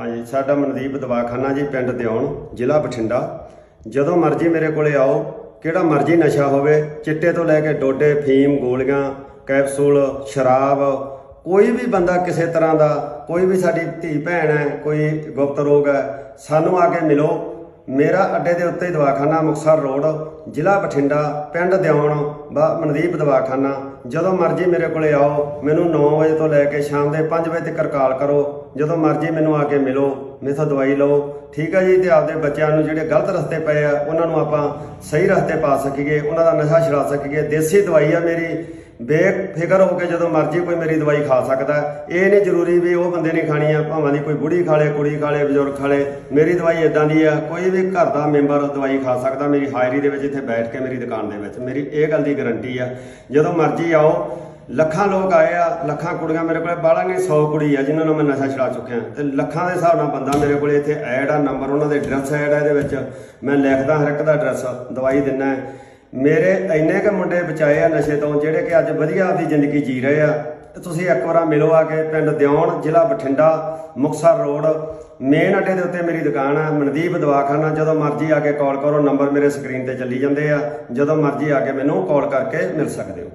ਹਾਂਜੀ ਸਾਡਾ ਮਨਦੀਪ ਦਵਾਖਾਨਾ ਜੀ ਪਿੰਡ ਦਿਉਣ ਜ਼ਿਲ੍ਹਾ ਬਠਿੰਡਾ। ਜਦੋਂ ਮਰਜ਼ੀ ਮੇਰੇ ਕੋਲੇ ਆਓ, ਕਿਹੜਾ ਮਰਜ਼ੀ ਨਸ਼ਾ ਹੋਵੇ, ਚਿੱਟੇ ਤੋਂ ਲੈ ਕੇ ਡੋਡੇ, ਫੀਮ, ਗੋਲੀਆਂ, ਕੈਪਸੂਲ, ਸ਼ਰਾਬ, ਕੋਈ ਵੀ ਬੰਦਾ ਕਿਸੇ ਤਰ੍ਹਾਂ ਦਾ, ਕੋਈ ਵੀ ਸਾਡੀ ਧੀ ਭੈਣ ਹੈ, ਕੋਈ ਗੁਪਤ ਰੋਗ ਹੈ, ਸਾਨੂੰ ਆ ਕੇ ਮਿਲੋ। ਮੇਰਾ ਅੱਡੇ ਦੇ ਉੱਤੇ ਦਵਾਖਾਨਾ ਮੁਕਤਸਰ ਰੋਡ, ਜ਼ਿਲ੍ਹਾ ਬਠਿੰਡਾ, ਪਿੰਡ ਦਿਉਣ ਬਾ ਮਨਦੀਪ ਦਵਾਖਾਨਾ। ਜਦੋਂ ਮਰਜ਼ੀ ਮੇਰੇ ਕੋਲੇ ਆਓ, ਮੈਨੂੰ 9 ਵਜੇ ਤੋਂ ਲੈ ਕੇ ਸ਼ਾਮ ਦੇ 5 ਵਜੇ ਤੱਕ ਕਾਲ ਕਰੋ। ਜਦੋਂ ਮਰਜ਼ੀ ਮੈਨੂੰ ਆ ਕੇ ਮਿਲੋ, ਮੇਥੋਂ ਦਵਾਈ ਲਓ। ਠੀਕ ਹੈ ਜੀ, ਤੇ ਆਪਦੇ ਬੱਚਿਆਂ ਨੂੰ ਜਿਹੜੇ ਗਲਤ ਰਸਤੇ ਪਏ ਆ, ਉਹਨਾਂ ਨੂੰ ਆਪਾਂ ਸਹੀ ਰਸਤੇ ਪਾ ਸਕੀਏ, ਉਹਨਾਂ ਦਾ ਨਸ਼ਾ ਛੁਡਾ ਸਕੀਏ। ਦੇਸੀ ਦਵਾਈ ਆ ਮੇਰੀ। ਬੇਫਿਕਰ ਹੋ ਕੇ ਜਦੋਂ ਮਰਜ਼ੀ ਕੋਈ ਮੇਰੀ ਦਵਾਈ ਖਾ ਸਕਦਾ ਇਹ ਨਹੀਂ ਜ਼ਰੂਰੀ ਵੀ ਉਹ ਬੰਦੇ ਨੇ ਖਾਣੀ ਆ, ਭਾਵਾਂ ਦੀ ਕੋਈ ਬੁੜੀ ਖਾ ਲੇ, ਕੁੜੀ ਖਾ ਲੇ, ਬਜ਼ੁਰਗ ਖਾ ਲੇ। ਮੇਰੀ ਦਵਾਈ ਇਦਾਂ ਦੀ ਆ, ਕੋਈ ਵੀ ਘਰ ਦਾ ਮੈਂਬਰ ਦਵਾਈ ਖਾ ਸਕਦਾ, ਮੇਰੀ ਹਾਜ਼ਰੀ ਦੇ ਵਿੱਚ ਇੱਥੇ ਬੈਠ ਕੇ ਮੇਰੀ ਦੁਕਾਨ ਦੇ ਵਿੱਚ। ਮੇਰੀ ਇਹ ਗੱਲ ਦੀ ਗਾਰੰਟੀ ਆ, ਜਦੋਂ ਮਰਜ਼ੀ ਆਓ, ਲੱਖਾਂ ਲੋਕ ਆਏ ਆ, ਲੱਖਾਂ ਕੁੜੀਆਂ ਮੇਰੇ ਕੋਲੇ ਬਾਲਾਂ ਨਹੀਂ 100 ਕੁੜੀ ਆ ਜਿਨ੍ਹਾਂ ਨੂੰ ਮੈਂ ਨਸ਼ਾ ਛੁਡਾ ਚੁੱਕਿਆ। ਤੇ ਲੱਖਾਂ ਦੇ ਹਿਸਾਬ ਨਾਲ ਬੰਦਾ ਮੇਰੇ ਕੋਲੇ ਇੱਥੇ ਐਡ ਆ ਨੰਬਰ ਉਹਨਾਂ ਦੇ ਐਡਰੈਸ ਐਡ ਆ ਇਹਦੇ ਵਿੱਚ। ਮੈਂ ਲਿਖਦਾ ਹਰ ਇੱਕ ਦਾ ਐਡਰੈਸ ਦਵਾਈ ਦਿੰਦਾ। ਮੇਰੇ ਇੰਨੇ ਕ ਮੁੰਡੇ ਬਚਾਏ ਆ ਨਸ਼ੇ ਤੋਂ, ਜਿਹੜੇ ਕਿ ਅੱਜ ਵਧੀਆ ਆਪਦੀ ਜ਼ਿੰਦਗੀ ਜੀ ਰਹੇ ਆ। ਤੇ ਤੁਸੀਂ ਇੱਕ ਵਾਰ ਮਿਲੋ ਆ ਕੇ ਪਿੰਡ ਦਿਉਣ ਜ਼ਿਲ੍ਹਾ ਬਠਿੰਡਾ, ਮੁਕਤਸਰ ਰੋਡ। ਮੇਨ ਅੱਡੇ ਦੇ ਉੱਤੇ ਮੇਰੀ ਦੁਕਾਨ ਆ, ਮਨਦੀਪ ਦਵਾਖਾਨਾ। ਜਦੋਂ ਮਰਜ਼ੀ ਆ ਕੇ ਕਾਲ ਕਰੋ ਨੰਬਰ ਮੇਰੇ ਸਕਰੀਨ ਤੇ ਚੱਲੀ ਜਾਂਦੇ ਆ। ਜਦੋਂ ਮਰਜ਼ੀ ਆ ਕੇ ਮੈਨੂੰ ਕਾਲ ਕਰਕੇ ਮਿਲ ਸਕਦੇ ਹੋ।